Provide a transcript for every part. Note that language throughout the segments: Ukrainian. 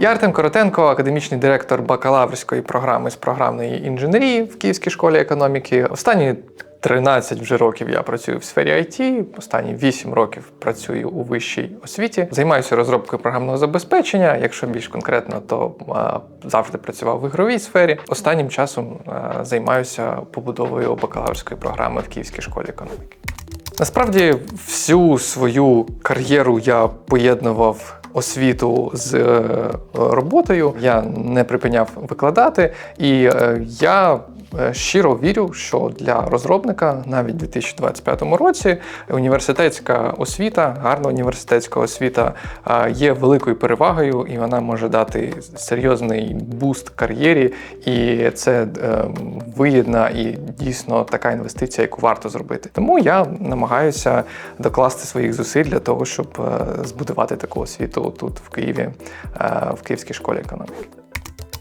Я Артем Коротенко, академічний директор бакалаврської програми з програмної інженерії в Київській школі економіки. Останні 13 вже років я працюю в сфері IT, останні 8 років працюю у вищій освіті. Займаюся розробкою програмного забезпечення. Якщо більш конкретно, то завжди працював в ігровій сфері. Останнім часом займаюся побудовою бакалаврської програми в Київській школі економіки. Насправді, всю свою кар'єру я поєднував освіту з е, роботою. Я не припиняв викладати, і е, я щиро вірю, що для розробника навіть у 2025 році університетська освіта, гарна університетська освіта е, є великою перевагою, і вона може дати серйозний буст кар'єрі. І це е, вигідна і дійсно така інвестиція, яку варто зробити. Тому я намагаюся докласти своїх зусиль для того, щоб е, збудувати таку освіту тут в Києві, е, в Київській школі економіки.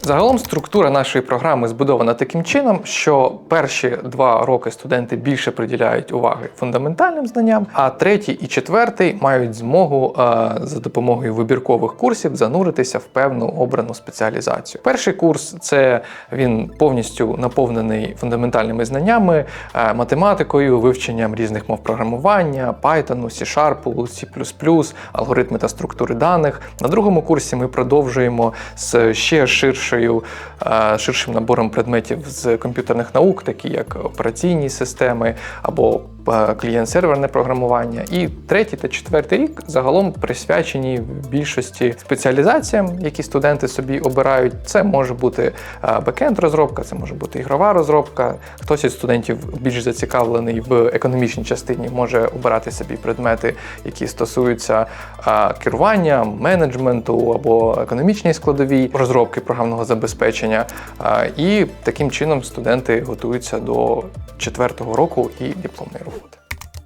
Загалом структура нашої програми збудована таким чином, що перші два роки студенти більше приділяють уваги фундаментальним знанням, а третій і четвертий мають змогу е, за допомогою вибіркових курсів зануритися в певну обрану спеціалізацію. Перший курс це він повністю наповнений фундаментальними знаннями, е, математикою, вивченням різних мов програмування, Python, C-Sharp, C++, алгоритми та структури даних. На другому курсі ми продовжуємо з ще ширшою е, ширшим набором предметів з комп'ютерних наук, такі як операційні системи або клієнт-серверне програмування. І третій та четвертий рік загалом присвячені більшості спеціалізаціям, які студенти собі обирають. Це може бути е, бекенд-розробка, це може бути ігрова розробка. Хтось із студентів більш зацікавлений в економічній частині, може обирати собі предмети, які стосуються е, керування, менеджменту або економічній складовій розробки програмного забезпечення. Е, І таким чином студенти готуються до четвертого року і дипломної роботи.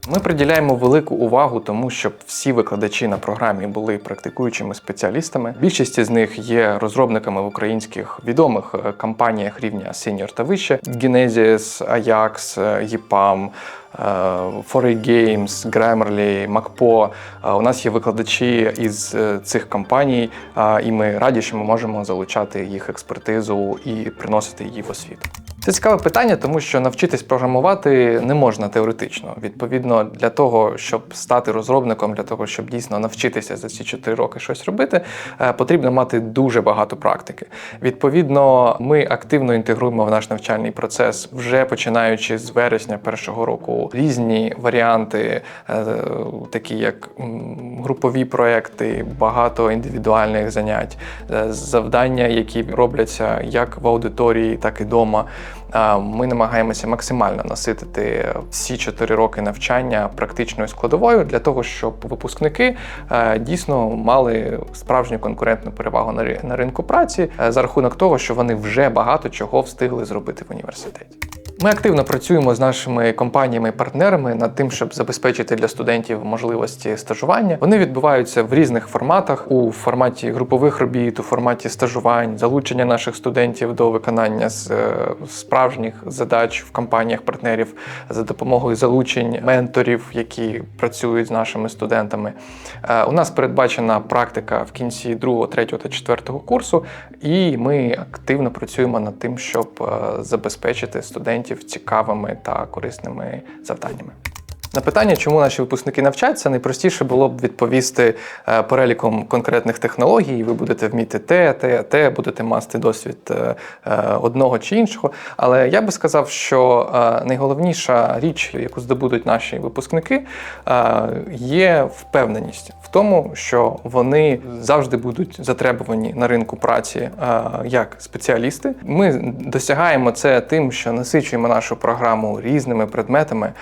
Ми приділяємо велику увагу тому, щоб всі викладачі на програмі були практикуючими спеціалістами. Більшість з них є розробниками в українських відомих е, компаніях рівня Senior та вище: Genesis, Ajax, EPAM, 4A Games, Grammarly, MacPo. У нас є викладачі із е, цих компаній, е, і ми раді, що ми можемо залучати їх експертизу і приносити її в освіту. Це цікаве питання, тому що навчитись програмувати не можна теоретично. Відповідно, для того, щоб стати розробником, для того, щоб дійсно навчитися за ці 4 роки щось робити, е, потрібно мати дуже багато практики. Відповідно, ми активно інтегруємо в наш навчальний процес, вже починаючи з вересня першого року, різні варіанти, е, такі як групові проекти, багато індивідуальних занять, е, завдання, які робляться як в аудиторії, так і вдома. Ми намагаємося максимально наситити всі чотири роки навчання практичною складовою для того, щоб випускники е, дійсно мали справжню конкурентну перевагу на ринку праці е, за рахунок того, що вони вже багато чого встигли зробити в університеті. Ми активно працюємо з нашими компаніями-партнерами над тим, щоб забезпечити для студентів можливості стажування. Вони відбуваються в різних форматах: у форматі групових робіт, у форматі стажувань, залучення наших студентів до виконання з е, справжніх задач в компаніях партнерів за допомогою залучень менторів, які працюють з нашими студентами. Е, У нас передбачена практика в кінці другого, третього та четвертого курсу, і ми активно працюємо над тим, щоб е, забезпечити студентів цікавими та корисними завданнями. На питання, чому наші випускники навчаються, найпростіше було б відповісти е, переліком конкретних технологій. Ви будете вміти те, те, те, будете мати досвід е, е, одного чи іншого. Але я би сказав, що найголовніша річ, яку здобудуть наші випускники, є впевненість в тому, що вони завжди будуть затребувані на ринку праці як спеціалісти. Ми досягаємо це тим, що насичуємо нашу програму різними предметами,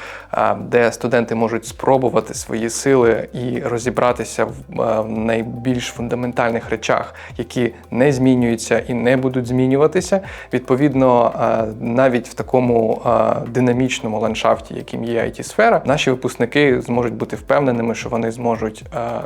де студенти можуть спробувати свої сили і розібратися в е, найбільш фундаментальних речах, які не змінюються і не будуть змінюватися. Відповідно, е, навіть в такому е, динамічному ландшафті, яким є it сфера наші випускники зможуть бути впевненими, що вони зможуть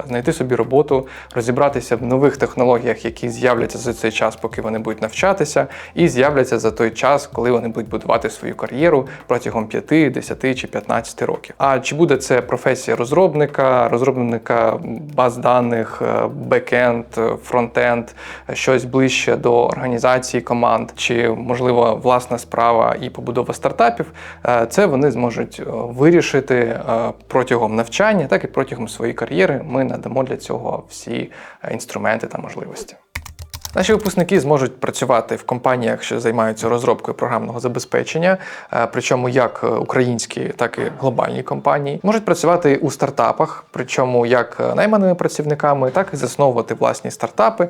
знайти собі роботу, розібратися в нових технологіях, які з'являться за цей час, поки вони будуть навчатися, і з'являться за той час, коли вони будуть будувати свою кар'єру протягом 5, 10 чи 15 років. А чи буде це професія розробника, розробника баз даних, е, бекенд, е, фронтенд, щось ближче до організації команд, чи можливо власна справа і побудова стартапів, е, це вони зможуть вирішити протягом навчання, так і протягом своєї кар'єри. Ми надамо для цього всі інструменти та можливості. Наші випускники зможуть працювати в компаніях, що займаються розробкою програмного забезпечення, е, причому як е, українські, так і глобальні компанії. Можуть працювати у стартапах, причому як е, найманими працівниками, так і засновувати власні стартапи.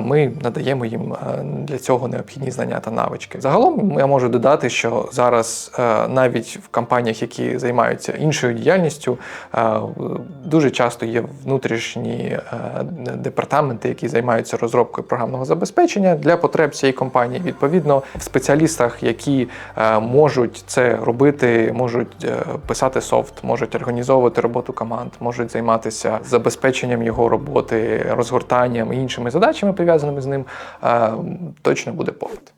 Ми надаємо їм для цього необхідні знання та навички. Загалом я можу додати, що зараз навіть в компаніях, які займаються іншою діяльністю, дуже часто є внутрішні департаменти, які займаються розробкою програмного забезпечення для потреб цієї компанії. Відповідно, в спеціалістах, які е, можуть це робити, можуть е, писати софт, можуть організовувати роботу команд, можуть займатися забезпеченням його роботи, розгортанням і іншими задачами, пов'язаними з ним, е, точно буде попит.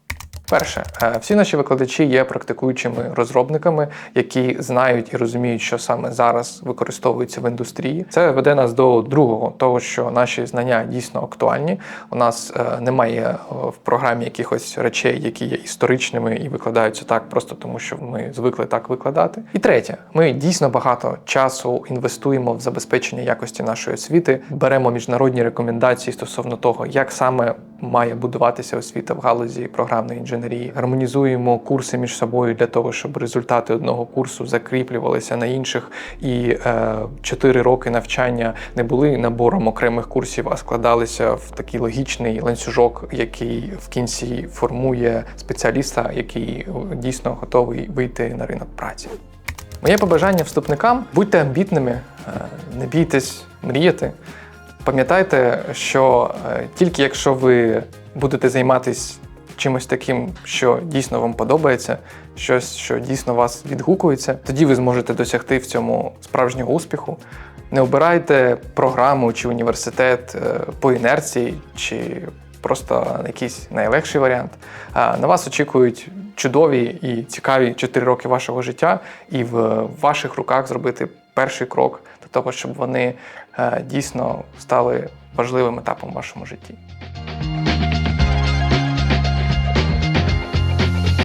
Перше, е, всі наші викладачі є практикуючими розробниками, які знають і розуміють, що саме зараз використовується в індустрії. Це веде нас до другого, того що наші знання дійсно актуальні. У нас е, немає е, в програмі якихось речей, які є історичними і викладаються так, просто тому що ми звикли так викладати. І третє, ми дійсно багато часу інвестуємо в забезпечення якості нашої освіти, беремо міжнародні рекомендації стосовно того, як саме має будуватися освіта в галузі програмної інженерії. Гармонізуємо курси між собою для того, щоб результати одного курсу закріплювалися на інших, і е, роки навчання не були набором окремих курсів, а складалися в такий логічний ланцюжок, який в кінці формує спеціаліста, який е, дійсно готовий вийти на ринок праці. Моє побажання вступникам: будьте амбітними, е, не бійтесь мріяти. Пам'ятайте, що тільки якщо ви будете займатися чимось таким, що дійсно вам подобається, щось, що дійсно вас відгукується, тоді ви зможете досягти в цьому справжнього успіху. Не обирайте програму чи університет е, по інерції, чи просто якийсь найлегший варіант. На вас очікують чудові і цікаві 4 роки вашого життя, і в ваших руках зробити перший крок до того, щоб вони е, дійсно стали важливим етапом в вашому житті.